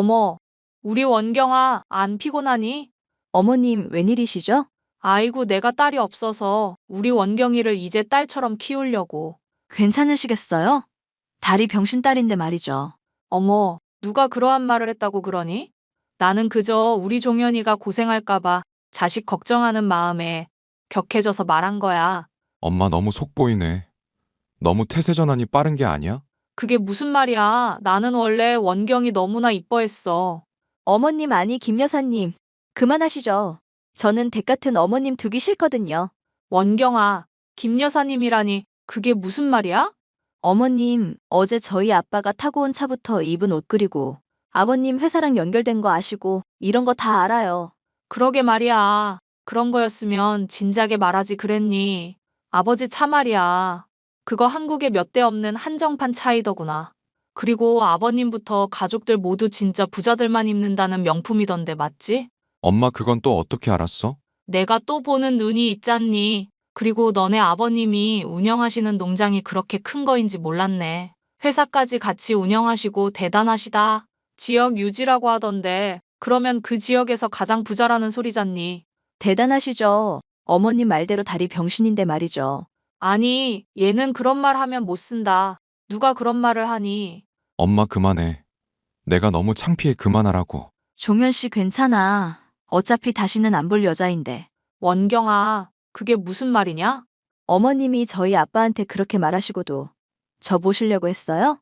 어머, 우리 원경아, 안 피곤하니? 어머님, 웬일이시죠? 아이고, 내가 딸이 없어서 우리 원경이를 이제 딸처럼 키우려고. 괜찮으시겠어요? 다리 병신 딸인데 말이죠. 어머, 누가 그러한 말을 했다고 그러니? 나는 그저 우리 종현이가 고생할까봐 자식 걱정하는 마음에 격해져서 말한 거야. 엄마 너무 속 보이네. 너무 태세 전환이 빠른 게 아니야? 그게 무슨 말이야. 나는 원래 원경이 너무나 이뻐했어. 어머님 아니 김 여사님. 그만하시죠. 저는 댁 같은 어머님 두기 싫거든요. 원경아, 김 여사님이라니 그게 무슨 말이야? 어머님, 어제 저희 아빠가 타고 온 차부터 입은 옷 그리고 아버님 회사랑 연결된 거 아시고 이런 거 다 알아요. 그러게 말이야. 그런 거였으면 진작에 말하지 그랬니. 아버지 차 말이야. 그거 한국에 몇 대 없는 한정판 차이더구나. 그리고 아버님부터 가족들 모두 진짜 부자들만 입는다는 명품이던데 맞지? 엄마 그건 또 어떻게 알았어? 내가 또 보는 눈이 있잖니. 그리고 너네 아버님이 운영하시는 농장이 그렇게 큰 거인지 몰랐네. 회사까지 같이 운영하시고 대단하시다. 지역 유지라고 하던데, 그러면 그 지역에서 가장 부자라는 소리잖니. 대단하시죠. 어머님 말대로 다리 병신인데 말이죠. 아니, 얘는 그런 말 하면 못 쓴다. 누가 그런 말을 하니? 엄마 그만해. 내가 너무 창피해 그만하라고. 종현 씨 괜찮아. 어차피 다시는 안 볼 여자인데. 원경아, 그게 무슨 말이냐? 어머님이 저희 아빠한테 그렇게 말하시고도 저 보시려고 했어요?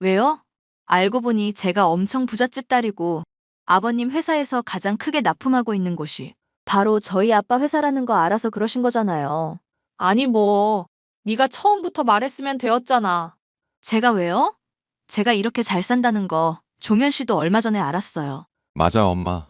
왜요? 알고 보니 제가 엄청 부잣집 딸이고 아버님 회사에서 가장 크게 납품하고 있는 곳이 바로 저희 아빠 회사라는 거 알아서 그러신 거잖아요. 아니 뭐, 네가 처음부터 말했으면 되었잖아. 제가 왜요? 제가 이렇게 잘 산다는 거 종현 씨도 얼마 전에 알았어요. 맞아 엄마.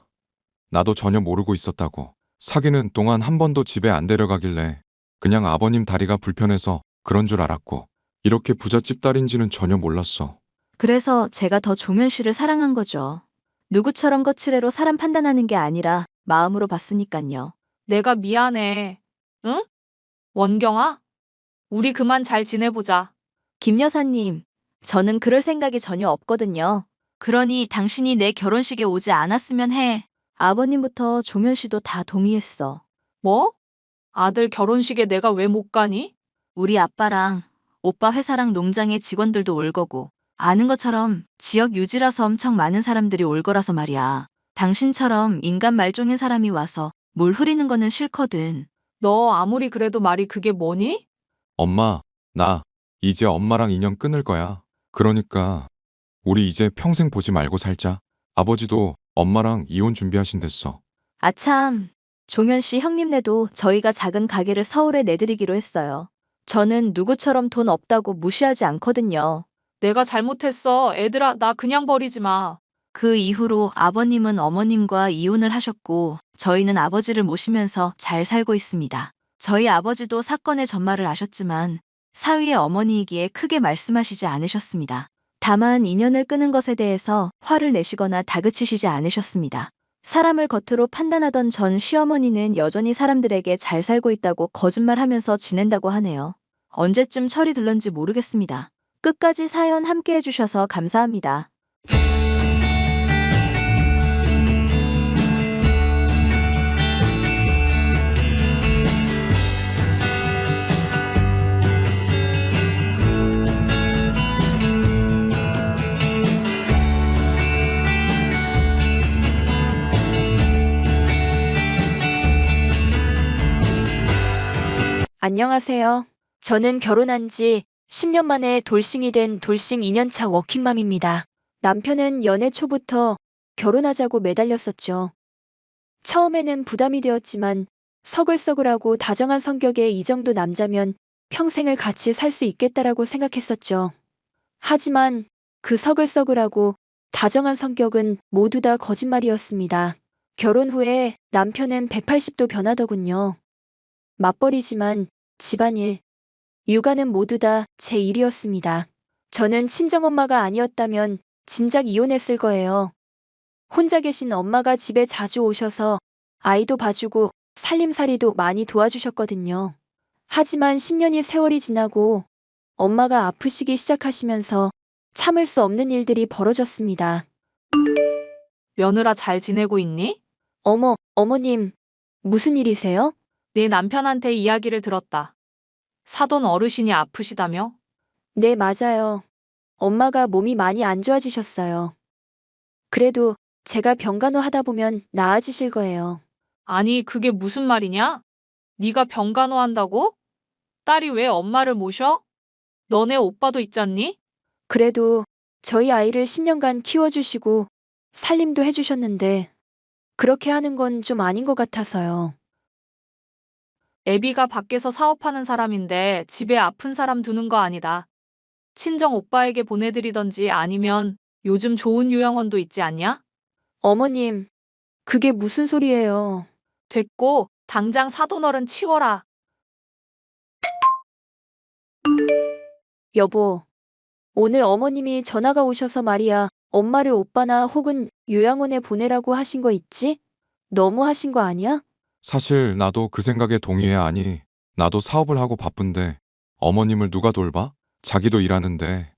나도 전혀 모르고 있었다고. 사귀는 동안 한 번도 집에 안 데려가길래 그냥 아버님 다리가 불편해서 그런 줄 알았고 이렇게 부잣집 딸인지는 전혀 몰랐어. 그래서 제가 더 종현 씨를 사랑한 거죠. 누구처럼 거칠애로 사람 판단하는 게 아니라 마음으로 봤으니깐요. 내가 미안해. 응? 원경아? 우리 그만 잘 지내보자. 김 여사님, 저는 그럴 생각이 전혀 없거든요. 그러니 당신이 내 결혼식에 오지 않았으면 해. 아버님부터 종현 씨도 다 동의했어. 뭐? 아들 결혼식에 내가 왜 못 가니? 우리 아빠랑 오빠 회사랑 농장의 직원들도 올 거고 아는 것처럼 지역 유지라서 엄청 많은 사람들이 올 거라서 말이야. 당신처럼 인간 말종인 사람이 와서 물 흐리는 거는 싫거든. 너 아무리 그래도 말이 그게 뭐니? 엄마, 나 이제 엄마랑 인연 끊을 거야. 그러니까 우리 이제 평생 보지 말고 살자. 아버지도 엄마랑 이혼 준비하신댔어. 아참, 종현 씨 형님네도 저희가 작은 가게를 서울에 내드리기로 했어요. 저는 누구처럼 돈 없다고 무시하지 않거든요. 내가 잘못했어. 애들아, 나 그냥 버리지 마. 그 이후로 아버님은 어머님과 이혼을 하셨고 저희는 아버지를 모시면서 잘 살고 있습니다. 저희 아버지도 사건의 전말을 아셨지만 사위의 어머니이기에 크게 말씀하시지 않으셨습니다. 다만 인연을 끊은 것에 대해서 화를 내시거나 다그치시지 않으셨습니다. 사람을 겉으로 판단하던 전 시어머니는 여전히 사람들에게 잘 살고 있다고 거짓말하면서 지낸다고 하네요. 언제쯤 철이 들런지 모르겠습니다. 끝까지 사연 함께 해주셔서 감사합니다. 안녕하세요. 저는 결혼한 지 10년 만에 돌싱이 된 돌싱 2년차 워킹맘입니다. 남편은 연애 초부터 결혼하자고 매달렸었죠. 처음에는 부담이 되었지만 서글서글하고 다정한 성격의 이 정도 남자면 평생을 같이 살 수 있겠다라고 생각했었죠. 하지만 그 서글서글하고 다정한 성격은 모두 다 거짓말이었습니다. 결혼 후에 남편은 180도 변하더군요. 맞벌이지만 집안일, 육아는 모두 다 제 일이었습니다. 저는 친정엄마가 아니었다면 진작 이혼했을 거예요. 혼자 계신 엄마가 집에 자주 오셔서 아이도 봐주고 살림살이도 많이 도와주셨거든요. 하지만 10년이 세월이 지나고 엄마가 아프시기 시작하시면서 참을 수 없는 일들이 벌어졌습니다. 며느라 잘 지내고 있니? 어머, 어머님, 무슨 일이세요? 네 남편한테 이야기를 들었다. 사돈 어르신이 아프시다며? 네, 맞아요. 엄마가 몸이 많이 안 좋아지셨어요. 그래도 제가 병간호 하다 보면 나아지실 거예요. 아니, 그게 무슨 말이냐? 네가 병간호 한다고? 딸이 왜 엄마를 모셔? 너네 오빠도 있잖니? 그래도 저희 아이를 10년간 키워주시고 살림도 해주셨는데 그렇게 하는 건 좀 아닌 것 같아서요. 애비가 밖에서 사업하는 사람인데 집에 아픈 사람 두는 거 아니다. 친정 오빠에게 보내드리던지 아니면 요즘 좋은 요양원도 있지 않냐? 어머님, 그게 무슨 소리예요? 됐고, 당장 사돈어른 치워라. 여보, 오늘 어머님이 전화가 오셔서 말이야. 엄마를 오빠나 혹은 요양원에 보내라고 하신 거 있지? 너무 하신 거 아니야? 사실 나도 그 생각에 동의해 아니. 나도 사업을 하고 바쁜데 어머님을 누가 돌봐? 자기도 일하는데.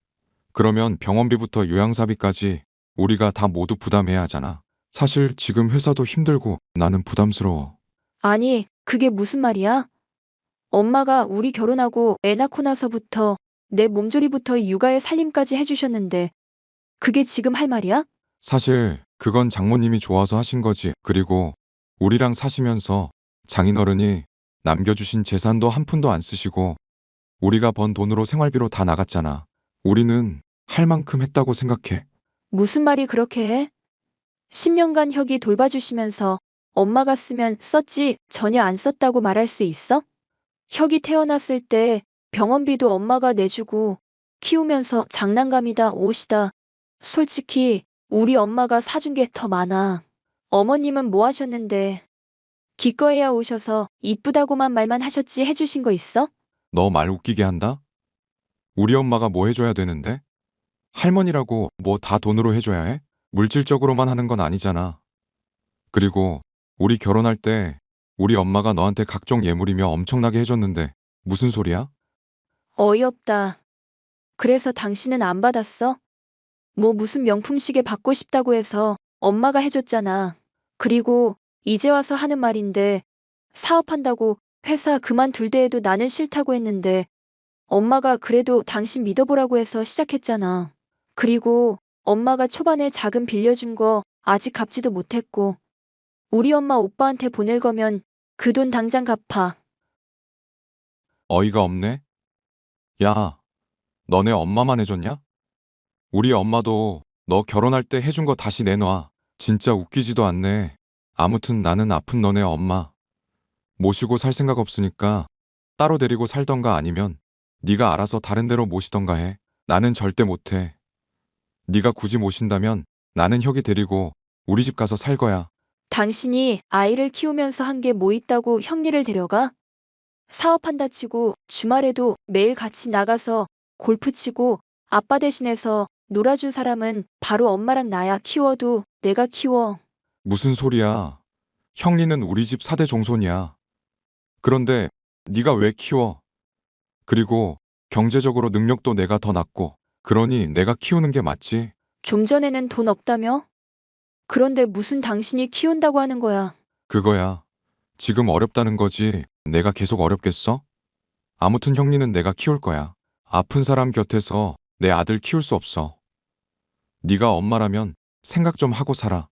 그러면 병원비부터 요양사비까지 우리가 다 모두 부담해야 하잖아. 사실 지금 회사도 힘들고 나는 부담스러워. 아니, 그게 무슨 말이야? 엄마가 우리 결혼하고 애 낳고 나서부터 내 몸조리부터 육아에 살림까지 해주셨는데 그게 지금 할 말이야? 사실 그건 장모님이 좋아서 하신 거지. 그리고 우리랑 사시면서 장인어른이 남겨주신 재산도 한 푼도 안 쓰시고 우리가 번 돈으로 생활비로 다 나갔잖아. 우리는 할 만큼 했다고 생각해. 무슨 말이 그렇게 해? 10년간 혁이 돌봐주시면서 엄마가 쓰면 썼지 전혀 안 썼다고 말할 수 있어? 혁이 태어났을 때 병원비도 엄마가 내주고 키우면서 장난감이다 옷이다. 솔직히 우리 엄마가 사준 게 더 많아. 어머님은 뭐 하셨는데 기꺼이야 오셔서 이쁘다고만 말만 하셨지 해주신 거 있어? 너 말 웃기게 한다? 우리 엄마가 뭐 해줘야 되는데? 할머니라고 뭐 다 돈으로 해줘야 해? 물질적으로만 하는 건 아니잖아. 그리고 우리 결혼할 때 우리 엄마가 너한테 각종 예물이며 엄청나게 해줬는데 무슨 소리야? 어이없다. 그래서 당신은 안 받았어? 뭐 무슨 명품 시계 받고 싶다고 해서 엄마가 해줬잖아. 그리고 이제 와서 하는 말인데 사업한다고 회사 그만둘 때에도 나는 싫다고 했는데 엄마가 그래도 당신 믿어보라고 해서 시작했잖아. 그리고 엄마가 초반에 자금 빌려준 거 아직 갚지도 못했고 우리 엄마 오빠한테 보낼 거면 그 돈 당장 갚아. 어이가 없네? 야, 너네 엄마만 해줬냐? 우리 엄마도 너 결혼할 때 해준 거 다시 내놔. 진짜 웃기지도 않네. 아무튼 나는 아픈 너네 엄마. 모시고 살 생각 없으니까 따로 데리고 살던가 아니면 네가 알아서 다른 데로 모시던가 해. 나는 절대 못해. 네가 굳이 모신다면 나는 혁이 데리고 우리 집 가서 살 거야. 당신이 아이를 키우면서 한 게 뭐 있다고 형리를 데려가? 사업한다 치고 주말에도 매일 같이 나가서 골프 치고 아빠 대신해서 놀아준 사람은 바로 엄마랑 나야 키워도 내가 키워. 무슨 소리야. 형리는 우리 집 4대 종손이야. 그런데 네가 왜 키워? 그리고 경제적으로 능력도 내가 더 낫고 그러니 내가 키우는 게 맞지. 좀 전에는 돈 없다며? 그런데 무슨 당신이 키운다고 하는 거야. 그거야. 지금 어렵다는 거지. 내가 계속 어렵겠어? 아무튼 형리는 내가 키울 거야. 아픈 사람 곁에서 내 아들 키울 수 없어. 네가 엄마라면 생각 좀 하고 살아.